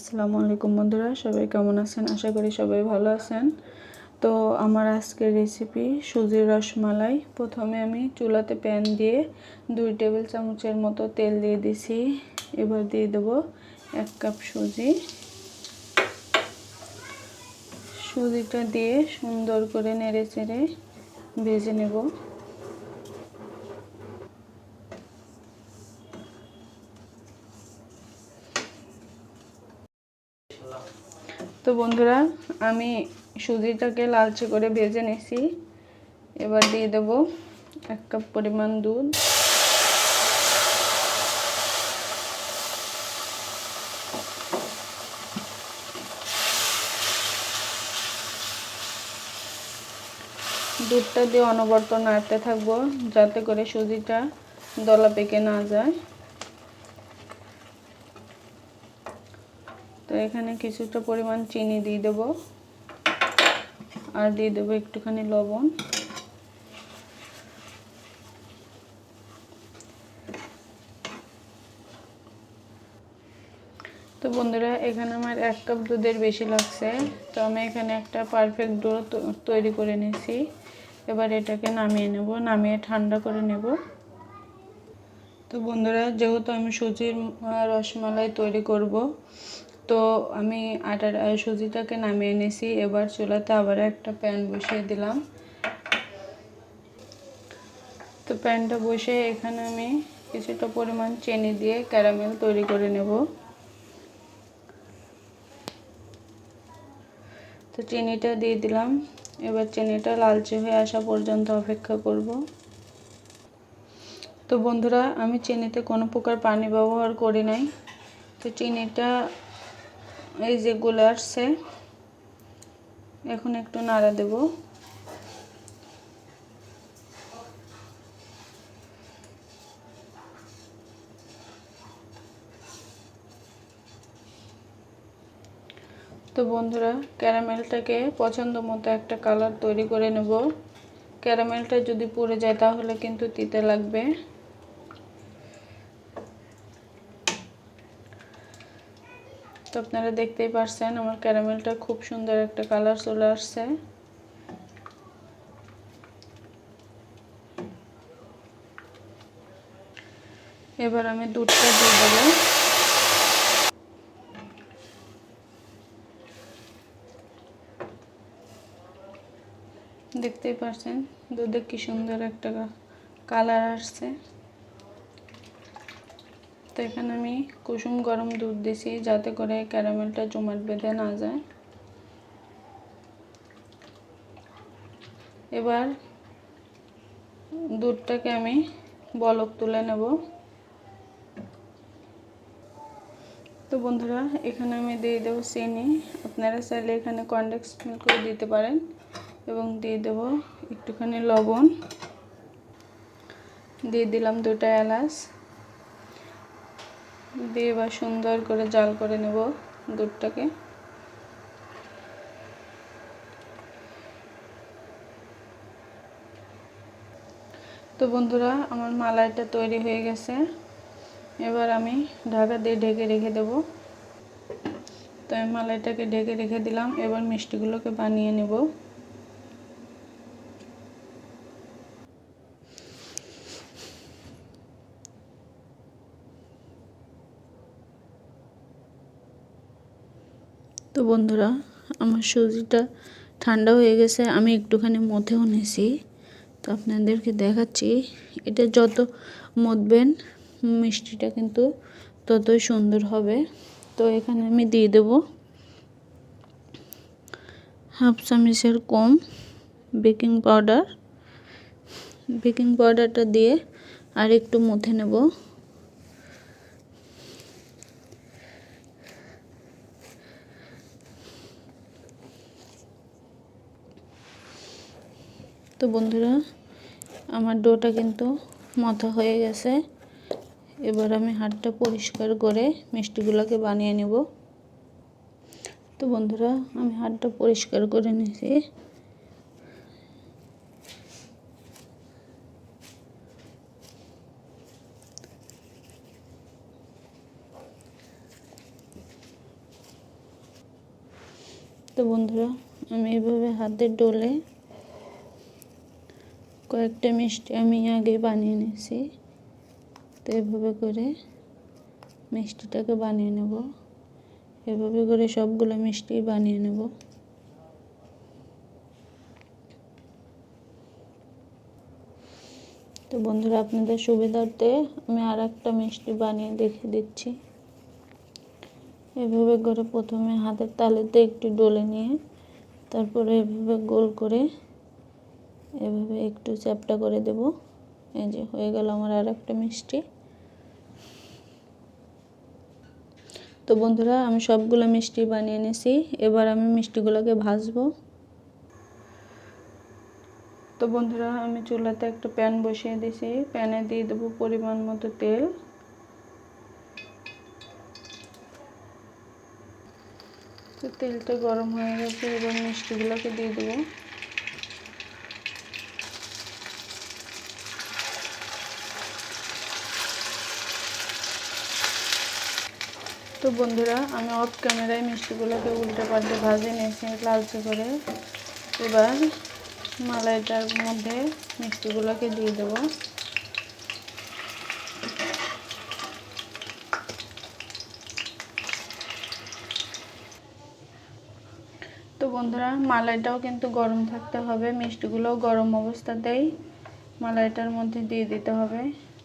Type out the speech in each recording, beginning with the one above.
আসসালামু আলাইকুম বন্ধুরা, সবাই কেমন আছেন? আশা করি সবাই ভালো আছেন। তো আমার আজকের রেসিপি সুজির রসমালাই। প্রথমে আমি চুলাতে প্যান দিয়ে দুই টেবিল চামচের মতো তেল দিয়ে দিছি। এবার দিয়ে দেবো এক কাপ সুজি। সুজিটা দিয়ে সুন্দর করে নেড়ে চেড়ে ভেজে নেব। তো বন্ধুরা, আমি সুজিটাকে লালচে করে ভেজে নিছি। এবার দিয়ে দেব এক কাপ পরিমাণ দুধ। দুধটা দিয়ে অনবরত নাড়তে থাকব, যাতে করে সুজিটা দলা পেকে না যায়। তো এখানে কিছুটা পরিমাণ চিনি দিয়ে দেবো। আর দিয়ে দেবো একটুখানি লবণ। তো বন্ধুরা, এখানে আমার এক কাপ দুধের বেশি লাগছে। তো আমি এখানে একটা পারফেক্ট ডো তৈরি করে নিয়েছি। এবার এটাকে নামিয়ে নেব, নামিয়ে ঠান্ডা করে নেব। তো বন্ধুরা, যেহেতু আমি সুজির রসমালাই তৈরি করব তো আমি আটার সুজিটাকে নামিয়ে নিয়েছি। এবার চুলাতে আবার একটা প্যান বসিয়ে দিলাম। তো প্যানটা বসে এখানে আমি কিছুটা পরিমাণ চিনি দিয়ে ক্যারামেল তৈরি করে নেব। তো চিনিটা দিয়ে দিলাম। এবার চিনিটা লালচে হয়ে আসা পর্যন্ত অপেক্ষা করব। তো বন্ধুরা, আমি চিনিতে কোনো প্রকার পানি ব্যবহার করি নাই। তো চিনিটা এই যে গুলে আসছে, এখন একটু নাড়া দেব। তো বন্ধুরা, ক্যারামেলটাকে পছন্দ মতো একটা কালার তৈরি করে নেব। ক্যারামেলটা যদি পুড়ে যায় তাহলে কিন্তু তিতে লাগবে। তো আপনারা দেখতেই পারছেন, আমার ক্যারামেলটা খুব সুন্দর একটা কালার চলে আসছে। এবার আমি দুধটা দিয়ে দেবো। দেখতেই পারছেন, দুধে কি সুন্দর একটা কালার আসছে। তো এখানে আমি কুসুম গরম দুধ দিছি যাতে করে ক্যারামেলটা জমাট বেঁধে না যায়। এবার দুধটাকে আমি বলক তুলে নেব। তো বন্ধুরা, এখানে আমি দিয়ে দেবো চিনি। আপনারা চাইলে এখানে কন্ডেক্স মিল্কও দিতে পারেন এবং দিয়ে দেবো একটুখানি লবণ। দিয়ে দিলাম দুটা এলাচ। দিয়ে এবার সুন্দর করে জাল করে নেব দুধটাকে তো বন্ধুরা, আমার মালাইটা তৈরি হয়ে গেছে। এবার আমি ঢাকা দিয়ে ঢেকে রেখে দেব। তো আমি মালাইটাকে ঢেকে রেখে দিলাম। এবার মিষ্টিগুলোকে বানিয়ে নেব। তো বন্ধুরা, আমার সুজিটা ঠান্ডা হয়ে গেছে, আমি একটুখানি মধ্যেও নিয়েছি তো আপনাদেরকে দেখাচ্ছি, এটা যত মধবেন মিষ্টিটা কিন্তু ততই সুন্দর হবে। তো এখানে আমি দিয়ে দেব হাফ চামচের কম বেকিং পাউডার। বেকিং পাউডারটা দিয়ে আর একটু মথে নেব। তো বন্ধুরা, আমার ডোটা কিন্তু মথা হয়ে গেছে। এবার আমি হাতটা পরিষ্কার করে মিষ্টিগুলোকে বানিয়ে নেব। তো বন্ধুরা, আমি হাতটা পরিষ্কার করে নিয়েছি। তো বন্ধুরা, আমি এভাবে হাতের ডোলে কয়েকটা মিষ্টি আমি আগে বানিয়ে নিয়েছি। তো এভাবে করে মিষ্টিটাকে বানিয়ে নেব। এভাবে করে সবগুলো মিষ্টি বানিয়ে নেব। তো বন্ধুরা, আপনাদের সুবিধার্থে আমি আর একটা মিষ্টি বানিয়ে দেখে দিচ্ছি। এভাবে করে প্রথমে হাতের তালেতে একটু ডলে নিয়ে তারপরে এভাবে গোল করে এভাবে একটু চ্যাপটা করে দেব। এই যে হয়ে গেল আমার আর একটা মিষ্টি। তো বন্ধুরা, আমি সবগুলো মিষ্টি বানিয়ে নিয়েছি এবার আমি মিষ্টিগুলোকে ভাজবো। তো বন্ধুরা, আমি চুলাতে একটা প্যান বসিয়ে দিয়েছি প্যানে দিয়ে দেবো পরিমাণ মতো তেল। তো তেলটা গরম হয়ে গেছে, এবার মিষ্টিগুলোকে দিয়ে দেবো। তো বন্ধুরা, আমি অফ ক্যামেরায় মিষ্টিগুলোকে উল্টে পাল্টে ভাজে নিয়েছি লালচে করে। এবার মালাইটার মধ্যে মিষ্টিগুলোকে দিয়ে দেবো। তো বন্ধুরা, মালাইটাও কিন্তু গরম থাকতে হবে। মিষ্টিগুলোও গরম অবস্থাতেই মালাইটার মধ্যে দিয়ে দিতে হবে।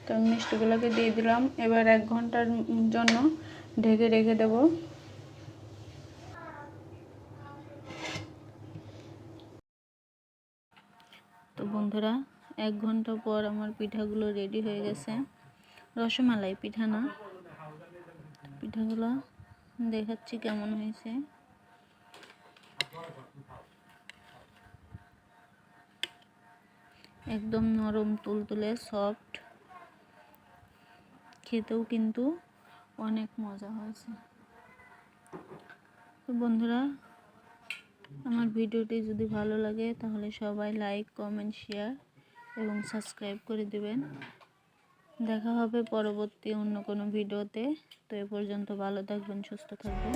তো মিষ্টিগুলোকে দিয়ে দিলাম। এবার এক ঘণ্টার জন্য ঢেকে রেখে দেব। তো বন্ধুরা, এক ঘণ্টা পর আমার পিঠাগুলো রেডি হয়ে গেছে। রসমালাই পিঠা না? পিঠাগুলো দেখাচ্ছি কেমন হয়েছে। একদম নরম, তুলতুলে সফট খেতেও কিন্তু অনেক মজা হয়েছে। তো বন্ধুরা, আমার ভিডিওটি যদি ভালো লাগে, তাহলে সবাই লাইক কমেন্ট শেয়ার এবং সাবস্ক্রাইব করে দেবেন। দেখা হবে পরবর্তী অন্য কোনো ভিডিওতে। তো এ পর্যন্ত ভালো থাকবেন, সুস্থ থাকবেন।